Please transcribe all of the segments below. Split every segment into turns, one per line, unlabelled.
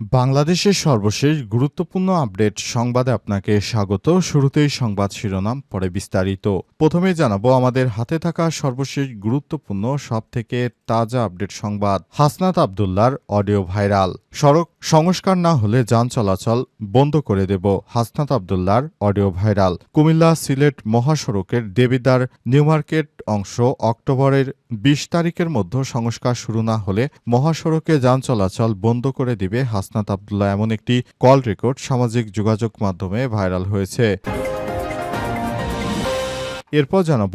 বাংলাদেশের সর্বশেষ গুরুত্বপূর্ণ আপডেট সংবাদে আপনাকে স্বাগত। শুরুতেই সংবাদ শিরোনাম, পরে বিস্তারিত। প্রথমে জানাব, আমাদের হাতে থাকা সর্বশেষ গুরুত্বপূর্ণ সব থেকে তাজা আপডেট সংবাদ, হাসনাত আবদুল্লার অডিও ভাইরাল। সড়ক সংস্কার না হলে যান চলাচল বন্ধ করে দেব, হাসনাত আবদুল্লার অডিও ভাইরাল। কুমিল্লা সিলেট মহাসড়কের দেবিদার নিউমার্কেট অংশ অক্টোবরের বিশ তারিখের মধ্যে সংস্কার শুরু না হলে মহাসড়কে যান চলাচল বন্ধ করে দিবে হাসনাত আবদুল্লাহ। এমন একটি কল রেকর্ড সামাজিক যোগাযোগ মাধ্যমে ভাইরাল হয়েছে। এরপর জানাব,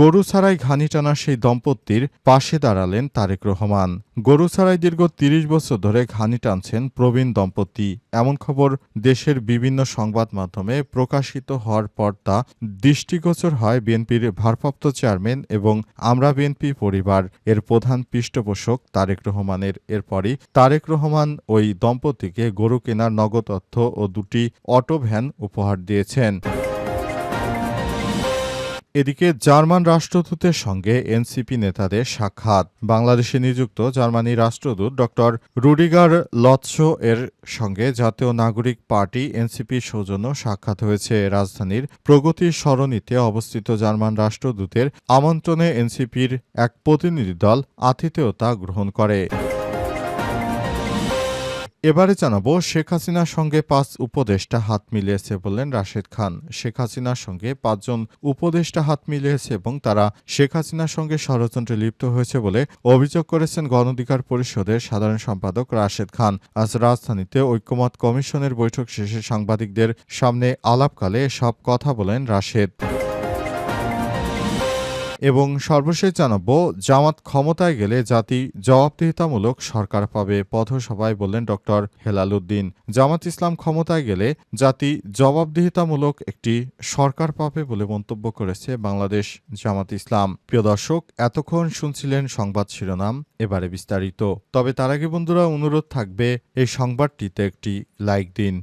গরু ছাড়াই ঘানি টানা সেই দম্পতির পাশে দাঁড়ালেন তারেক রহমান। গরু ছাড়াই দীর্ঘ তিরিশ বছর ধরে ঘানি টানছেন প্রবীণ দম্পতি। এমন খবর দেশের বিভিন্ন সংবাদ মাধ্যমে প্রকাশিত হওয়ার পর তা দৃষ্টিগোচর হয় বিএনপির ভারপ্রাপ্ত চেয়ারম্যান এবং আমরা বিএনপি পরিবার, এর প্রধান পৃষ্ঠপোষক তারেক রহমানের। এরপরই তারেক রহমান ওই দম্পতিকে গরু কেনার নগদ অর্থ ও দুটি অটো ভ্যান উপহার দিয়েছেন। এদিকে জার্মান রাষ্ট্রদূতের সঙ্গে এনসিপি নেতাদের সাক্ষাৎ। বাংলাদেশে নিযুক্ত জার্মানি রাষ্ট্রদূত ড রুডিগার লৎসো এর সঙ্গে জাতীয় নাগরিক পার্টি এনসিপি সৌজন্য সাক্ষাৎ হয়েছে। রাজধানীর প্রগতি সরণিতে অবস্থিত জার্মান রাষ্ট্রদূতের আমন্ত্রণে এনসিপির এক প্রতিনিধি দল আতিথেয়তা গ্রহণ করে। এবারে জানাব, শেখ হাসিনার সঙ্গে পাঁচ উপদেষ্টা হাত মিলিয়েছে বললেন রাশেদ খান। শেখ হাসিনার সঙ্গে পাঁচজন উপদেষ্টা হাত মিলিয়েছে এবং তারা শেখ হাসিনার সঙ্গে ষড়যন্ত্রে লিপ্ত হয়েছে বলে অভিযোগ করেছেন গণঅধিকার পরিষদের সাধারণ সম্পাদক রাশেদ খান। আজ রাজধানীতে ঐক্যমত কমিশনের বৈঠক শেষে সাংবাদিকদের সামনে আলাপকালে সব কথা বলেন রাশেদ। এবং সর্বশেষ জানাব, জামাত ক্ষমতায় গেলে জাতি জবাবদিহিতামূলক সরকার পাবে পথসভায় বললেন ডক্টর হেলাল উদ্দিন। জামাত ইসলাম ক্ষমতায় গেলে জাতি জবাবদিহিতামূলক একটি সরকার পাবে বলে মন্তব্য করেছে বাংলাদেশ জামাত ইসলাম। প্রিয় দর্শক, এতক্ষণ শুনছিলেন সংবাদ শিরোনাম, এবারে বিস্তারিত। তবে তার আগে বন্ধুরা, অনুরোধ থাকবে, এই সংবাদটিতে একটি লাইক দিন।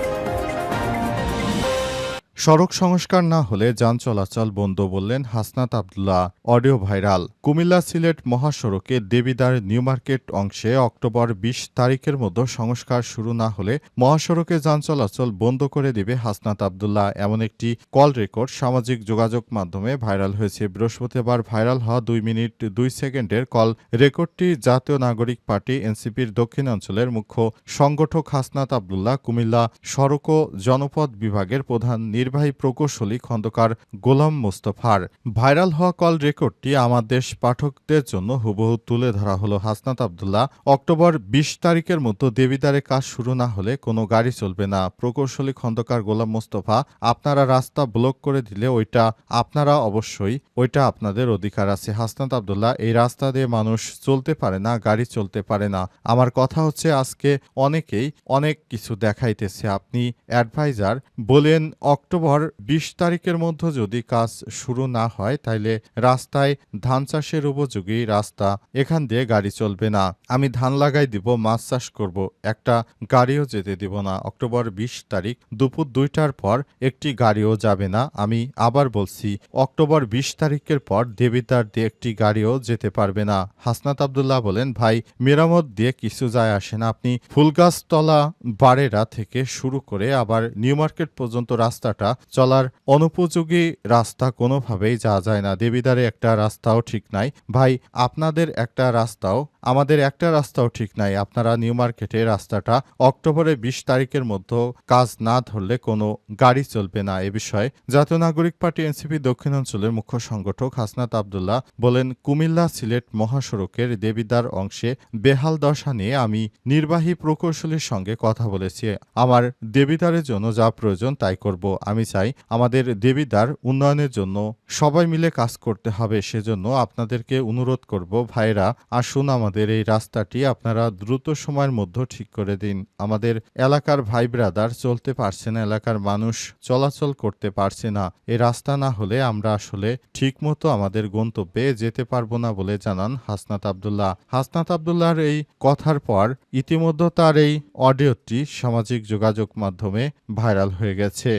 সড়ক সংস্কার না হলে যান চলাচল বন্ধ বললেন হাসনাত আবদুল্লাহ, অডিও ভাইরাল। কুমিল্লা সিলেট মহাসড়কে দেবিদার নিউ মার্কেট অংশে অক্টোবর বিশ তারিখের মধ্যে সংস্কার শুরু না হলে মহাসড়কে যান চলাচল বন্ধ করে দেবে হাসনাত আবদুল্লাহ। এমন একটি কল রেকর্ড সামাজিক যোগাযোগ মাধ্যমে ভাইরাল হয়েছে। বৃহস্পতিবার ভাইরাল হওয়া দুই মিনিট দুই সেকেন্ডের কল রেকর্ডটি জাতীয় নাগরিক পার্টি এনসিপির দক্ষিণাঞ্চলের মুখ্য সংগঠক হাসনাত আবদুল্লাহ কুমিল্লা সড়ক ও জনপদ বিভাগের প্রধান নির্বাহী প্রকৌশলী খন্দকার গোলাম মোস্তফার ভাইরাল হওয়া কল রেকর্ডটি আমার দেশ পাঠকদের জন্য হুবহু তুলে ধরা হলো হাসনাত আবদুল্লাহ। অক্টোবর বিশ তারিখের মতো দেবিদারে কাজ শুরু না হলে কোনো গাড়ি চলবে না। প্রকৌশলী খন্দকার গোলাম মোস্তফা, আপনারা রাস্তা ব্লক করে দিলে ওইটা আপনারা অবশ্যই, ওইটা আপনাদের অধিকার আছে। হাসনাত আবদুল্লাহ, এই রাস্তা দিয়ে মানুষ চলতে পারে না, গাড়ি চলতে পারে না। আমার কথা হচ্ছে আজকে অনেকেই অনেক কিছু দেখাইতেছে। আপনি অ্যাডভাইজার বলেন, অক্টোবর বিশ তারিখের মধ্যে যদি কাজ শুরু না হয়, তাইলে রাস্তায় ধান চাষের উপযোগী রাস্তা এখান দিয়ে গাড়ি চলবে না। আমি ধান লাগাই দিব, মাছ চাষ করব, একটা গাড়িও যেতে দিব না। অক্টোবর বিশ তারিখ দুপুর দুইটার পর একটি গাড়িও যাবে না। আমি আবার বলছি, অক্টোবর বিশ তারিখের পর দেবিতার দিয়ে একটি গাড়িও যেতে পারবে না। হাসনাত আবদুল্লাহ বলেন, ভাই, মেরামত দিয়ে কিছু যায় আসে না। আপনি ফুলগাছতলা বারেরা থেকে শুরু করে আবার নিউ মার্কেট পর্যন্ত রাস্তাটা চলার অনুপযোগী রাস্তা কোনোভাবেই যাওয়া যায় না। দেবিদারে একটা রাস্তাও ঠিক নাই। ভাই, আপনাদের একটা রাস্তাও আমাদের একটা রাস্তাও ঠিক নাই। আপনারা নিউ মার্কেটে রাস্তাটা অক্টোবরের বিশ তারিখের মধ্যে কাজ না ধরলে কোনো গাড়ি চলবে না এ বিষয়ে। জাতীয় নাগরিক পার্টি এনসিপি দক্ষিণাঞ্চলের মুখ্য সংগঠক হাসনাত আবদুল্লাহ বলেন, কুমিল্লা সিলেট মহাসড়কের দেবিদার অংশে বেহাল দশা নিয়ে আমি নির্বাহী প্রকৌশলীর সঙ্গে কথা বলেছি। আমার দেবিদারের জন্য যা প্রয়োজন তাই করব। আমি চাই আমাদের দেবিদার উন্নয়নের জন্য সবাই মিলে কাজ করতে হবে। সেজন্য আপনাদেরকে অনুরোধ করব ভাইরা আসুন আমাদের এই রাস্তাটি আপনারা দ্রুত সময়ের মধ্যে ঠিক করে দিন। আমাদের এলাকার ভাই ব্রাদার চলতে পারছে না, এলাকার মানুষ চলাচল করতে পারছে না। এই রাস্তা না হলে আমরা আসলে ঠিকমতো আমাদের গন্তব্যে যেতে পারব না বলে জানান হাসনাত আবদুল্লাহ। হাসনাত আবদুল্লাহর এই কথার পর ইতিমধ্যে তার এই অডিওটি সামাজিক যোগাযোগ মাধ্যমে ভাইরাল হয়ে গেছে।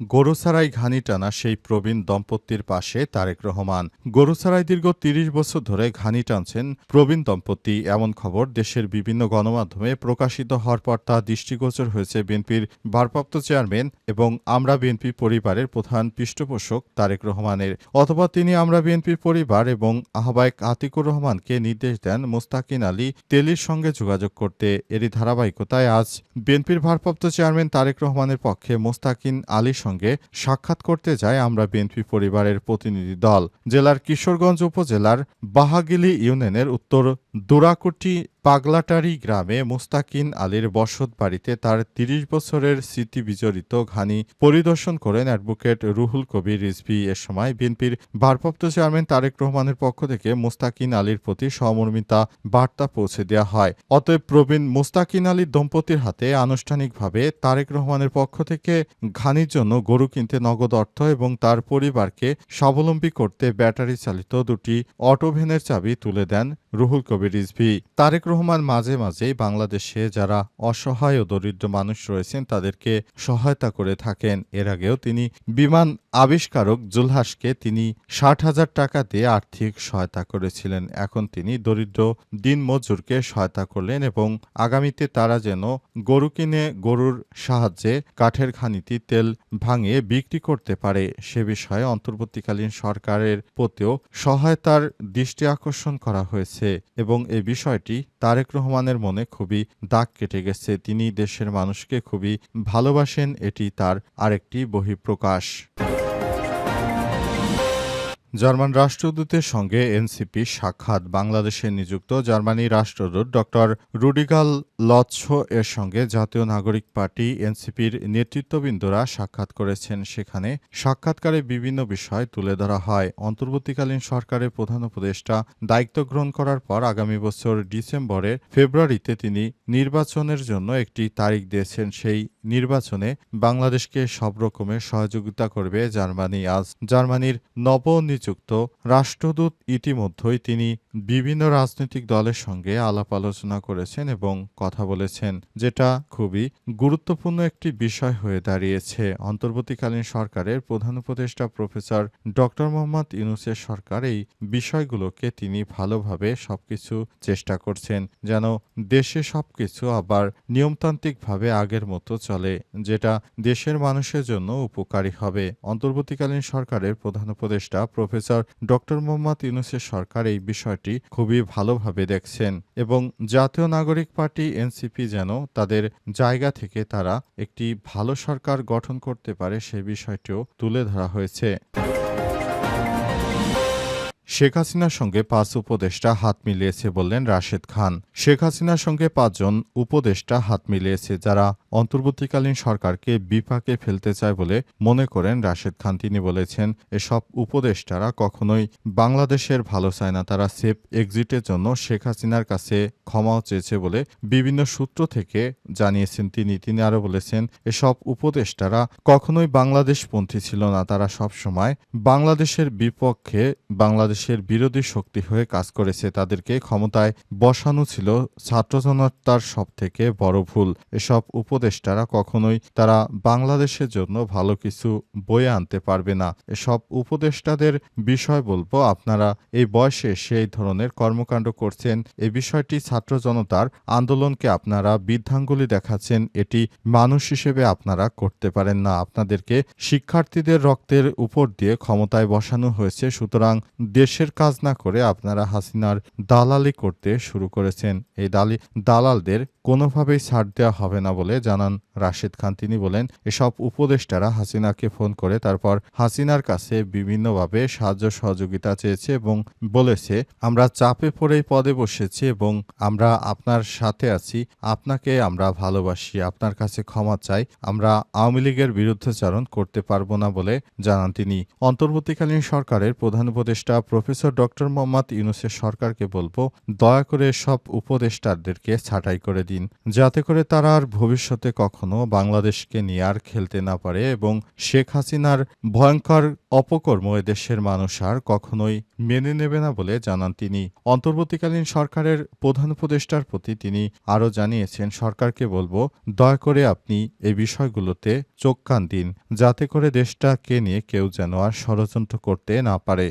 গরুসারাই ঘানি টানা সেই প্রবীণ দম্পতির পাশে তারেক রহমান। গরুসারাই দীর্ঘ তিরিশ বছর ধরে ঘানি টানছেন প্রবীণ দম্পতি। এমন খবর দেশের বিভিন্ন গণমাধ্যমে প্রকাশিত হওয়ার পর তা দৃষ্টিগোচর হয়েছে বিএনপির ভারপ্রাপ্ত চেয়ারম্যান এবং আমরা বিএনপি পরিবারের প্রধান পৃষ্ঠপোষক তারেক রহমানের। অথবা তিনি আমরা বিএনপির পরিবার এবং আহ্বায়ক আতিকুর রহমানকে নির্দেশ দেন মোস্তাকিন আলী তেলির সঙ্গে যোগাযোগ করতে। এরই ধারাবাহিকতায় আজ বিএনপির ভারপ্রাপ্ত চেয়ারম্যান তারেক রহমানের পক্ষে মোস্তাকিন আলীর সঙ্গে সাক্ষাৎ করতে যায় আমরা বিএনপি পরিবারের প্রতিনিধি দল। জেলার কিশোরগঞ্জ উপজেলার বাহাগিলি ইউনিয়নের উত্তর দুরাকুটি পাগলাটারি গ্রামে মুস্তাকিন আলীর বসত বাড়িতে তার তিরিশ বছরের স্মৃতি বিজড়িত ঘানি পরিদর্শন করেন অ্যাডভোকেট রুহুল কবির রিজভি। এ সময় বিএনপির ভারপ্রাপ্ত চেয়ারম্যান তারেক রহমানের পক্ষ থেকে মুস্তাকিন আলীর প্রতি সহমর্মিতা বার্তা পৌঁছে দেওয়া হয়। অতএব প্রবীণ মুস্তাকিন আলীর দম্পতির হাতে আনুষ্ঠানিকভাবে তারেক রহমানের পক্ষ থেকে ঘানির জন্য গরু কিনতে নগদ অর্থ এবং তার পরিবারকে স্বাবলম্বী করতে ব্যাটারি চালিত দুটি অটোভেনের চাবি তুলে দেন রুহুল কবির রিজভি। তারেক রহমান মাঝে মাঝেই বাংলাদেশে যারা অসহায় ও দরিদ্র মানুষ রয়েছেন, তাদেরকে সহায়তা করে থাকেন। এর আগেও তিনি বিমান আবিষ্কারক জুলহাসকে তিনি ষাট হাজার টাকা দিয়ে আর্থিক সহায়তা করেছিলেন। এখন তিনি দরিদ্র দিন মজুরকে সহায়তা করলেন এবং আগামীতে তারা যেন গরু কিনে গরুর সাহায্যে কাঠের খানিতি তেল ভাঙিয়ে বিক্রি করতে পারে, সে বিষয়ে অন্তর্বর্তীকালীন সরকারের প্রতিও সহায়তার দৃষ্টি আকর্ষণ করা হয়েছে। এবং এই বিষয়টি তারেক রহমানের মনে খুবই দাগ কেটে গেছে। তিনি দেশের মানুষকে খুবই ভালোবাসেন, এটি তার আরেকটি বহিঃপ্রকাশ। জার্মান রাষ্ট্রদূতের সঙ্গে এনসিপি সাক্ষাৎ। বাংলাদেশে নিযুক্ত জার্মানি রাষ্ট্রদূত ডক্টর রুডিগাল লৎস এর সঙ্গে জাতীয় নাগরিক পার্টি এনসিপির নেতৃত্ববৃন্দরা সাক্ষাৎ করেছেন। সেখানে সাক্ষাৎকারে বিভিন্ন বিষয় তুলে ধরা হয়। অন্তর্বর্তীকালীন সরকারের প্রধান উপদেষ্টা দায়িত্ব গ্রহণ করার পর আগামী বছর ডিসেম্বরে ফেব্রুয়ারিতে তিনি নির্বাচনের জন্য একটি তারিখ দিয়েছেন। সেই নির্বাচনে বাংলাদেশকে সব রকমের সহযোগিতা করবে জার্মানি। আজ জার্মানির নবনিযুক্ত রাষ্ট্রদূত ইতিমধ্যেই তিনি বিভিন্ন রাজনৈতিক দলের সঙ্গে আলাপ আলোচনা করেছেন এবং কথা বলেছেন, যেটা খুবই গুরুত্বপূর্ণ একটি বিষয় হয়ে দাঁড়িয়েছে। অন্তর্বর্তীকালীন সরকারের প্রধান উপদেষ্টা প্রফেসর ডক্টর মোহাম্মদ ইউনুসের সরকার এই বিষয়গুলোকে তিনি ভালোভাবে সবকিছু চেষ্টা করছেন, যেন দেশে সবকিছু আবার নিয়মতান্ত্রিকভাবে আগের মতো চলে, যেটা দেশের মানুষের জন্য উপকারী হবে। অন্তর্বর্তীকালীন সরকারের প্রধান উপদেষ্টা প্রফেসর ডক্টর মোহাম্মদ ইউনুসের সরকার এই বিষয়টি খুবই ভালোভাবে দেখছেন এবং জাতীয় নাগরিক পার্টি এনসিপি যেন তাদের জায়গা থেকে তারা একটি ভালো সরকার গঠন করতে পারে সে বিষয়টিও তুলে ধরা হয়েছে। শেখ হাসিনার সঙ্গে পাঁচ উপদেষ্টা হাত মিলিয়েছে বললেন রাশেদ খান। শেখ হাসিনার সঙ্গে পাঁচজন উপদেষ্টা হাত মিলিয়েছে যারা অন্তর্বর্তীকালীন সরকারকে বিপাকে ফেলতে চায় বলে মনে করেন রাশেদ খান। তিনি বলেছেন, এসব উপদেষ্টারা কখনোই বাংলাদেশের ভালো চায় না। তারা সেফ এক্সিটের জন্য শেখ হাসিনার কাছে ক্ষমাও চেয়েছে বলে বিভিন্ন সূত্র থেকে জানিয়েছেন তিনি। তিনি আরও বলেছেন, এসব উপদেষ্টারা কখনোই বাংলাদেশপন্থী ছিল না। তারা সবসময় বাংলাদেশের বিপক্ষে বাংলাদেশের বিরোধী শক্তি হয়ে কাজ করেছে। তাদেরকে ক্ষমতায় বসানো ছিল ছাত্র জনতার সব থেকে বড় ভুল। এসব উপদেষ্টারা কখনোই তারা বাংলাদেশের জন্য ভালো কিছু বয়ে আনতে পারবে না। এসব উপদেষ্টাদের বিষয় বলব, আপনারা এই বয়সে সেই ধরনের কর্মকাণ্ড করছেন। এই বিষয়টি ছাত্র জনতার আন্দোলনকে আপনারা বৃদ্ধাঙ্গুলি দেখাচ্ছেন। এটি মানুষ হিসেবে আপনারা করতে পারেন না। আপনাদেরকে শিক্ষার্থীদের রক্তের উপর দিয়ে ক্ষমতায় বসানো হয়েছে। সুতরাং দেশের কাজ না করে আপনারা হাসিনার দালালি করতে শুরু করেছেন। এই দালি, দালালদের কোনোভাবেই ছাড় দেওয়া হবে না বলে জানান রাশেদ খান। তিনি বলেন, এসব উপদেষ্টারা হাসিনাকে ফোন করে তারপর হাসিনার কাছে বিভিন্নভাবে সাহায্য সহযোগিতা চেয়েছে এবং বলেছে, আমরা চাপে পড়ে পদে বসেছি এবং আমরা আপনার সাথে আছি। আপনাকে আমরা ভালোবাসি। আপনার কাছে ক্ষমা চাই। আমরা আওয়ামী লীগের বিরুদ্ধাচারণ করতে পারব না বলে জানান তিনি। অন্তর্বর্তীকালীন সরকারের প্রধান উপদেষ্টা প্রফেসর ডক্টর মোহাম্মদ ইউনুসের সরকারকে বলব, দয়া করে সব উপদেষ্টাদেরকে ছাঁটাই করে দিন। যাতে করে তারা আর ভবিষ্যতে কখনো বাংলাদেশকে নিয়ে আর খেলতে না পারে এবং শেখ হাসিনার ভয়ঙ্কর অপকর্ম এদেশের মানুষ আর কখনোই মেনে নেবে না বলে জানান তিনি। অন্তর্বর্তীকালীন সরকারের প্রধান উপদেষ্টার প্রতি তিনি আরও জানিয়েছেন, সরকারকে বলব, দয়া করে আপনি এই বিষয়গুলোতে চোখ কান দিন, যাতে করে দেশটাকে নিয়ে কেউ যেন আর ষড়যন্ত্র করতে না পারে।